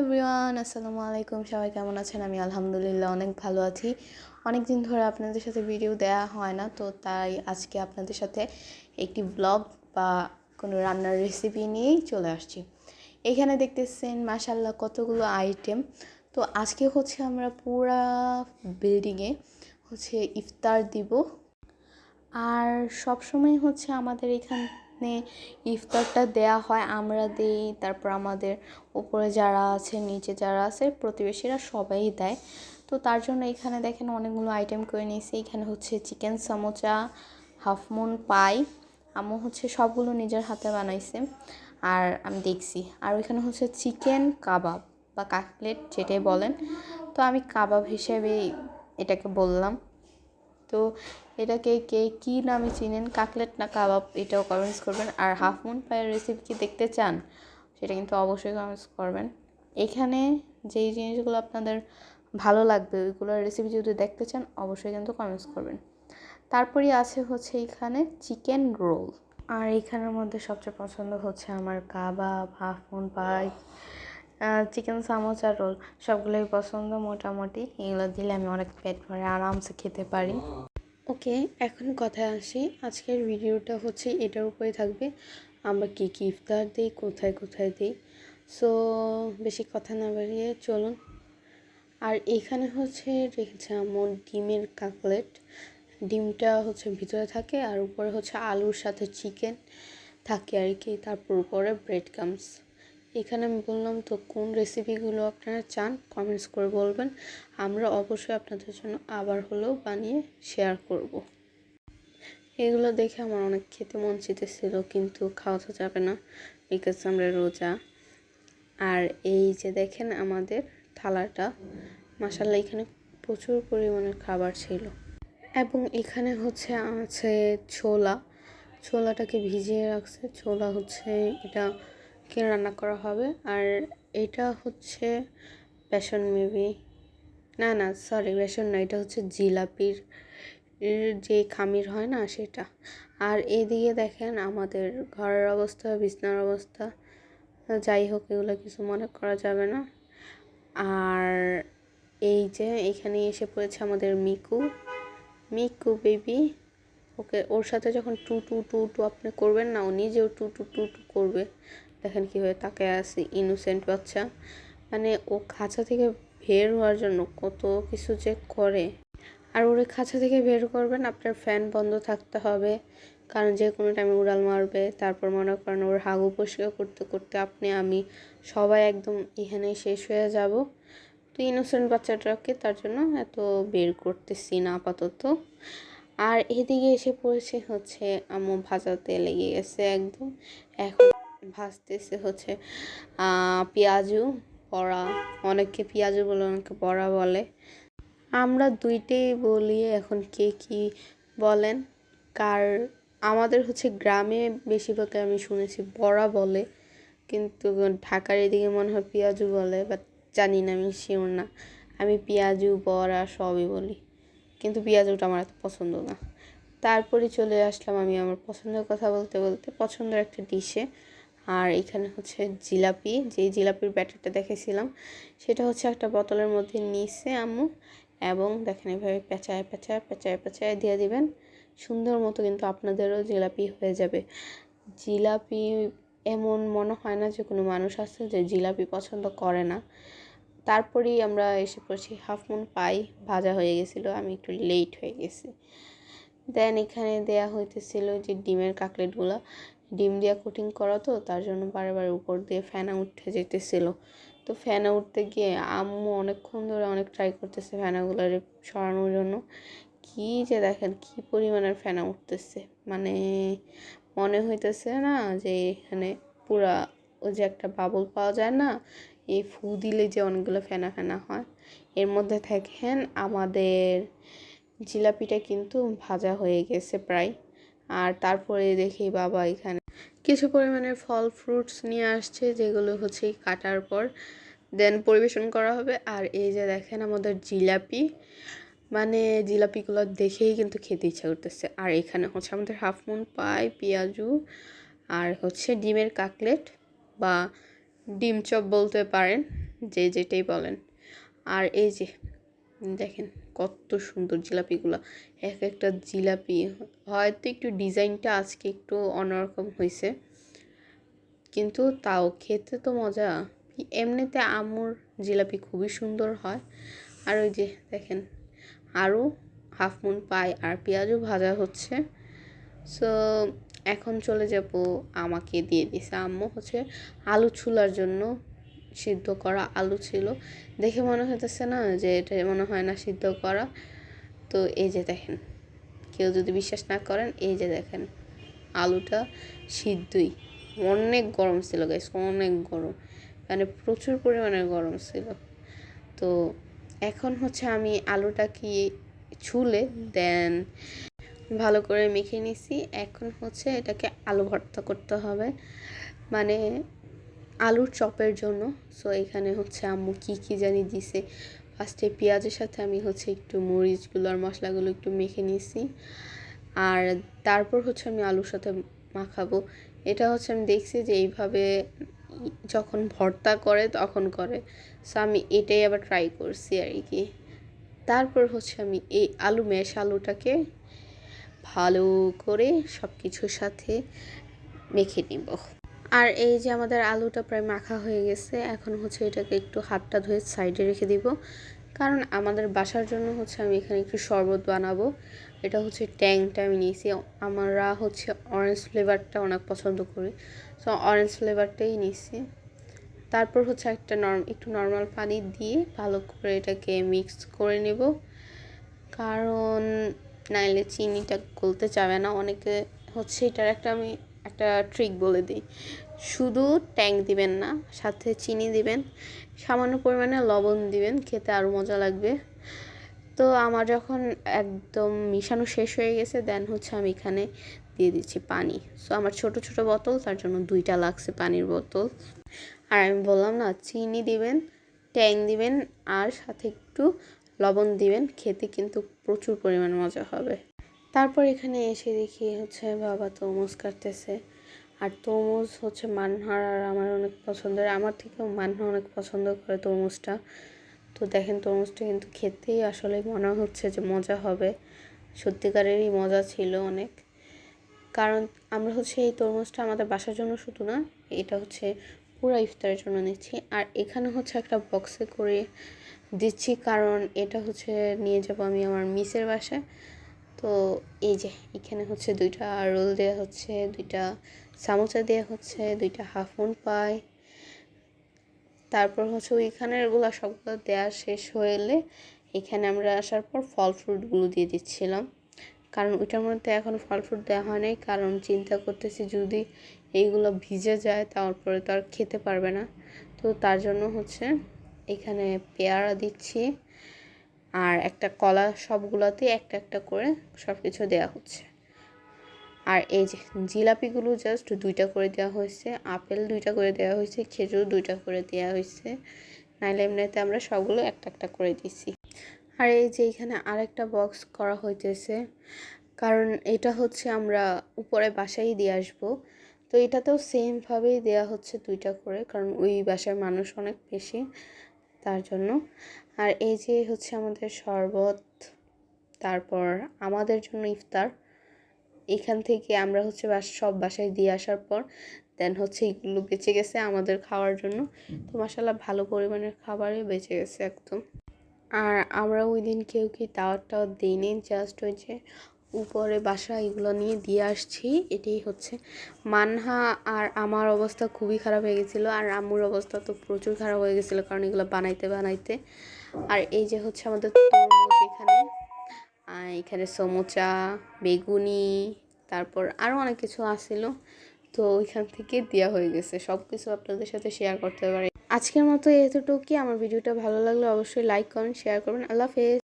Everyone, আসসালামু আলাইকুম। সবাই কেমন আছেন? আমি আলহামদুলিল্লাহ অনেক ভালো আছি। অনেক দিন ধরে আপনাদের সাথে ভিডিও দেয়া হয় না, তো তাই আজকে আপনাদের সাথে একটি ব্লগ বা কোনো রান্নার রেসিপি নিয়েই চলে আসছি। এখানে দেখতেছেন মাসাল্লাহ কতগুলো আইটেম তো আজকে হচ্ছে আমরা পুরা বিল্ডিংয়ে হচ্ছে ইফতার দিব। আর সবসময় হচ্ছে আমাদের এখানে ইফতারটা দেয়া হয় আমরা দেই, তারপর আমাদের উপরে যারা আছে, নিচে যারা আছে, প্রতিবেশীরা সবাই দেয়। তো তার জন্য এখানে দেখেন অনেকগুলো আইটেম করে নিয়েছি। এখানে হচ্ছে chicken samosa half moon pie আমু হচ্ছে সবগুলো নিজের হাতে বানাইছে। আর আমি দেখছি। আর ওইখানে হচ্ছে চিকেন কাবাব বা কাকলেট যেটাই বলেন। তো আমি কাবাব হিসেবেই এটাকে বললাম। তো এটাকে কে কী নামে চিনেন? কাকলেট না কাবাব? এটাও কমেন্টস করবেন। আর হাফ মুন পায়ের রেসিপি কি দেখতে চান? সেটা কিন্তু অবশ্যই কমেন্টস করবেন। এখানে যেই জিনিসগুলো আপনাদের ভালো লাগবে, ওইগুলোর রেসিপি যদি দেখতে চান, অবশ্যই কিন্তু কমেন্টস করবেন। তারপরই আছে হচ্ছে এখানে চিকেন রোল আর এইখানের মধ্যে সবচেয়ে পছন্দ হচ্ছে আমার কাবাব, half moon pie chicken samosa roll সবগুলোই পছন্দ মোটামুটি। এগুলো দিলে আমি অনেক পেট ভরে আরামসে খেতে পারি। ওকে, এখন কথায় আসি। আজকের ভিডিওটা হচ্ছে এটার উপরে থাকবে। আমরা কী কী ইফতার দিই, কোথায় কোথায় দিই? সো বেশি কথা না বাড়িয়ে চলুন। আর এখানে হচ্ছে রেখেছে আমার ডিমের কাকলেট। ডিমটা হচ্ছে ভিতরে থাকে, আর উপরে হচ্ছে আলুর সাথে চিকেন থাকে আর কি। তারপর উপরে ব্রেড কামস এখানে আমি বললাম, তো কোন রেসিপিগুলো আপনারা চান কমেন্টস করে বলবেন। আমরা অবশ্যই আপনাদের জন্য আবার হলেও বানিয়ে শেয়ার করব। এগুলো দেখে আমার অনেক খেতে মন চিতেছিল, কিন্তু খাওয়া তো যাবে না বিকজ আমরা রোজা। আর এই যে দেখেন আমাদের থালাটা মাসাল্লাহ এখানে প্রচুর পরিমাণের খাবার ছিল। এবং এখানে হচ্ছে আছে ছোলা। ছোলাটাকে ভিজিয়ে রাখছে। ছোলা হচ্ছে এটা কে রান্না করা হবে? আর এটা হচ্ছে বেসন মেবি না না সরি বেসন না, এটা হচ্ছে জিলাপির যে খামির হয় না সেটা। আর এদিকে দেখেন আমাদের ঘরের অবস্থা, বিছনার অবস্থা, যাই হোক, এগুলো কিছু মনে করা যাবে না। আর এই যে এখানে এসে পড়েছে আমাদের মিকু। মিকু বেবি, ওকে, ওর সাথে যখন টু টু টু টু আপনি করবেন না, ও নিজেও টু টু টু টু করবে। দেখেন কীভাবে তাকে আছে ইনোসেন্ট বাচ্চা। মানে ও খাঁচা থেকে বের হওয়ার জন্য কত কিছু যে করে। আর ওর খাঁচা থেকে বের করবেন, আপনার ফ্যান বন্ধ থাকতে হবে। কারণ যে কোনো টাইমে উড়াল মারবে, তারপর মনে করেন ওর হাগু পরিষ্কার করতে করতে আপনি, আমি সবাই একদম এখানে শেষ হয়ে যাব। তো ইনোসেন্ট বাচ্চাটাকে তার জন্য এত বের করতেছি না আপাতত। আর এদিকে এসে পড়েছে হচ্ছে আমু ভাজাতে লেগে গেছে একদম। এখন ভাজতেছে হচ্ছে পেঁয়াজু বড়া। অনেকে পেঁয়াজু বলে অনেকে বড়া বলে। আমরা দুইটাই বলি এখন কে কি বলেন। কার, আমাদের হচ্ছে গ্রামে বেশিরভাগ আমি শুনেছি বড়া বলে, কিন্তু ঢাকার এদিকে মনে হয় পেঁয়াজু বলে বাট জানি না, আমি শিওর না। আমি পেঁয়াজু, বড়া সবই বলি, কিন্তু পেঁয়াজুটা আমার এত পছন্দ না। তারপরে চলে আসলাম আমি আমার পছন্দের কথা বলতে বলতে পছন্দের একটা ডিশে আর এখানে হচ্ছে জিলাপি, যেই জিলাপির ব্যাটারটা দেখেছিলাম, সেটা হচ্ছে একটা বোতলের মধ্যে নিচে আম্মু এবং দেখেন এভাবে পেঁচায় পেঁচায় পেঁচায় পেঁচায় দিয়ে দিবেন। সুন্দর মতো কিন্তু আপনাদেরও জিলাপি হয়ে যাবে। জিলাপি এমন মনে হয় না যে কোনো মানুষ আছে যে জিলাপি পছন্দ করে না। তারপরেই আমরা এসে পড়ছি হাফ মুন পাই, ভাজা হয়ে গেছিল, আমি একটু লেট হয়ে গেছি। দেন এখানে দেয়া হইতেছিল যে ডিমের কাকলেটগুলো ডিম দিয়ে কোটিং করা তো, তার জন্য বারবার উপর দিয়ে ফ্যানা উঠে যেতেছিল। তো ফ্যানা উঠতে গিয়ে আম্মু অনেকক্ষণ ধরে অনেক ট্রাই করতেছে ফ্যানাগুলো সরানোর জন্য। কী যে দেখেন, কী পরিমাণের ফ্যানা উঠতেছে। মানে মনে হইতেছে না যে এখানে পুরা ওই যে একটা বাবল পাওয়া যায় না, এই ফু দিলে যে অনেকগুলো ফেনা ফেনা হয়। এর মধ্যে থাকেন আমাদের জিলাপিটা কিন্তু ভাজা হয়ে গেছে প্রায়। আর তারপরে দেখি বাবা এখানে কিছু পরিমাণের ফল ফ্রুটস নিয়ে আসছে, যেগুলো হচ্ছে কাটার পর। দেন পরিবেশন করা হবে। আর এই যে দেখেন আমাদের জিলাপি মানে জিলাপিগুলো দেখেই কিন্তু খেতে ইচ্ছা করতেছে। আর এখানে হচ্ছে আমাদের হাফ মুন পাই পেঁয়াজু, আর হচ্ছে ডিমের কাকলেট বা ডিম চপ বলতে পারেন, যে যেটাই বলেন। আর এই যে, দেখেন কত সুন্দর জিলাপিগুলো। এক একটা জিলাপি, হয়তো একটু ডিজাইনটা আজকে একটু অন্যরকম হয়েছে কিন্তু তাও খেতে তো মজা। এমনিতে আমুর জিলাপি খুবই সুন্দর হয়। আর ওই যে দেখেন, আরও হাফ মুন পাই আর পেঁয়াজও ভাজা হচ্ছে। সো, এখন চলে যাব, আমাকে দিয়ে দিছে আম্মু হচ্ছে আলু ছুলার জন্য। সিদ্ধ করা আলু ছিল। দেখে মনে হইতেছে না যে এটা মনে হয় না সিদ্ধ করা। তো এই যে দেখেন, কেউ যদি বিশ্বাস না করেন, এই যে দেখেন আলুটা সিদ্ধই। অনেক গরম ছিল গাইস অনেক গরম। মানে প্রচুর পরিমাণে গরম ছিল। তো এখন হচ্ছে আমি আলুটা কি ছুলে, দেন ভালো করে মেখে নিছি। এখন হচ্ছে এটাকে আলু ভর্তা করতে হবে। মানে আলুর চপের জন্য। সো এখানে হচ্ছে আম্মু কী কী জানি দিছে। ফার্স্টে পেঁয়াজের সাথে আমি হচ্ছে একটু মরিচগুলো আর মশলাগুলো একটু মেখে নিছি। আর তারপর হচ্ছে আমি আলুর সাথে মাখাবো। এটা হচ্ছে আমি দেখছি যে এইভাবে যখন ভর্তা করে তখন করে। সো আমি এটাই আবার ট্রাই করছি আর কি। তারপর হচ্ছে আমি এই আলু ম্যাশ আলুটাকে ভালো করে সব কিছুর সাথে মেখে নিব। আর এই যে আমাদের আলুটা প্রায় মাখা হয়ে গেছে, এখন হচ্ছে এটাকে একটু হাতটা ধুয়ে সাইডে রেখে দিব। কারণ আমাদের বাসার জন্য হচ্ছে আমি এখানে একটু শরবত বানাবো। এটা হচ্ছে ট্যাংটা আমি নিয়েছি। আমরা হচ্ছে অরেঞ্জ ফ্লেভারটা অনেক পছন্দ করি। সো অরেঞ্জ ফ্লেভারটাই নিয়েছি। তারপর হচ্ছে একটা নর্ম একটু নর্মাল পানি দিয়ে ভালো করে এটাকে মিক্স করে নেব। কারণ নাইলে চিনিটা গলতে চাবে না। অনেকে হচ্ছে এটার একটা আমি একটা ট্রিক বলে দিই। শুধু ট্যাং দিবেন না, সাথে চিনি দিবেন, সামান্য পরিমাণে লবণ দিবেন, খেতে আরও মজা লাগবে। তো আমার যখন একদম মিশানো শেষ হয়ে গেছে দেন হচ্ছে আমি এখানে দিয়ে দিচ্ছি পানি। সো আমার ছোট ছোট বোতল, তার জন্য দুইটা লাগছে পানির বোতল। আর আমি বললাম না, চিনি দিবেন ট্যাং দিবেন, আর সাথে একটু লবণ দিবেন, খেতে কিন্তু প্রচুর পরিমাণ মজা হবে। তারপর এখানে এসে দেখি হচ্ছে বাবা তরমুজ কাটতেছে। আর তরমুজ হচ্ছে মানহার আর আমার অনেক পছন্দের। আমার থেকেও মানহা অনেক পছন্দ করে তরমুজটা তো দেখেন তরমুজটা কিন্তু খেতেই আসলে মনে হচ্ছে যে মজা হবে। সত্যিকারেরই মজা ছিল অনেক। কারণ আমরা হচ্ছে এই তরমুজটা আমাদের বাসার জন্য শুধু না, এটা হচ্ছে পুরো ইফতারের জন্য নিচ্ছি। আর এখানে হচ্ছে একটা বক্সে করে দিচ্ছি, কারণ এটা হচ্ছে নিয়ে যাব আমি আমার মিসের বাসায়। তো এই যে, এখানে হচ্ছে দুইটা রোল দেওয়া হচ্ছে, দুইটা সামোসা দেওয়া হচ্ছে, দুইটা হাফ মুন পাই তারপর হচ্ছে ওইখানেরগুলো সবগুলো দেওয়া শেষ হলে এখানে আমরা আসার পর ফল ফ্রুটগুলো দিয়ে দিচ্ছিলাম। কারণ ওইটার মধ্যে এখন ফল ফ্রুট দেওয়া হয় নাই, কারণ চিন্তা করতেছি যদি এইগুলো ভিজে যায় তারপরে তো আর খেতে পারবে না। তো তার জন্য হচ্ছে এখানে পেয়ারা দিচ্ছি। আর একটা কলা সবগুলোতে একটা একটা করে সব কিছু দেওয়া হচ্ছে। আর এই যে জিলাপিগুলো জাস্ট দুইটা করে দেওয়া হয়েছে, আপেল দুইটা করে দেওয়া হয়েছে, খেজুর দুইটা করে দেওয়া হয়েছে, নাইলে এমনিতে আমরা সবগুলো একটা একটা করে দিছি। আর এই যে এখানে আরেকটা বক্স করা হইতেছে, কারণ এটা হচ্ছে আমরা উপরে বাসায় দিয়ে আসব, তো এটাতেও সেমভাবেই দেওয়া হচ্ছে দুইটা করে, কারণ ওই বাসার মানুষ অনেক বেশি, তার জন্য। আর এই যে হচ্ছে আমাদের শরবত, তারপর আমাদের জন্য ইফতার, এখান থেকে আমরা হচ্ছে সব বাসায় দিয়ে আসার পর দেন হচ্ছে এগুলো বেঁচে গেছে আমাদের খাওয়ার জন্য। তো মাসাল্লাহ ভালো পরিমাণের খাবারই বেঁচে গেছে একদম। আর আমরা ওই দিন কেউ কি দাওয়াত টাওয়াত দিইনি জাস্ট ওই যে উপরে বাসা এগুলো নিয়ে দিয়ে আসছি। এটাই হচ্ছে। মানহা আর আমার অবস্থা খুবই খারাপ হয়ে গেছিল। আর আম্মুর অবস্থা তো প্রচুর খারাপ হয়ে গেছিল কারণ এগুলো বানাইতে বানাইতে। আর এই যে হচ্ছে আমাদের তরমুজ এখানে। এখানে সমোচা, বেগুনি, তারপর আরও অনেক কিছু আসছিল তো ওইখান থেকে দেওয়া হয়ে গেছে। সব কিছু আপনাদের সাথে শেয়ার করতে পারি। আজকের মতো এতটুকুই। আমার ভিডিওটা ভালো লাগলে অবশ্যই লাইক করেন শেয়ার করবেন। আল্লাহ হাফেজ।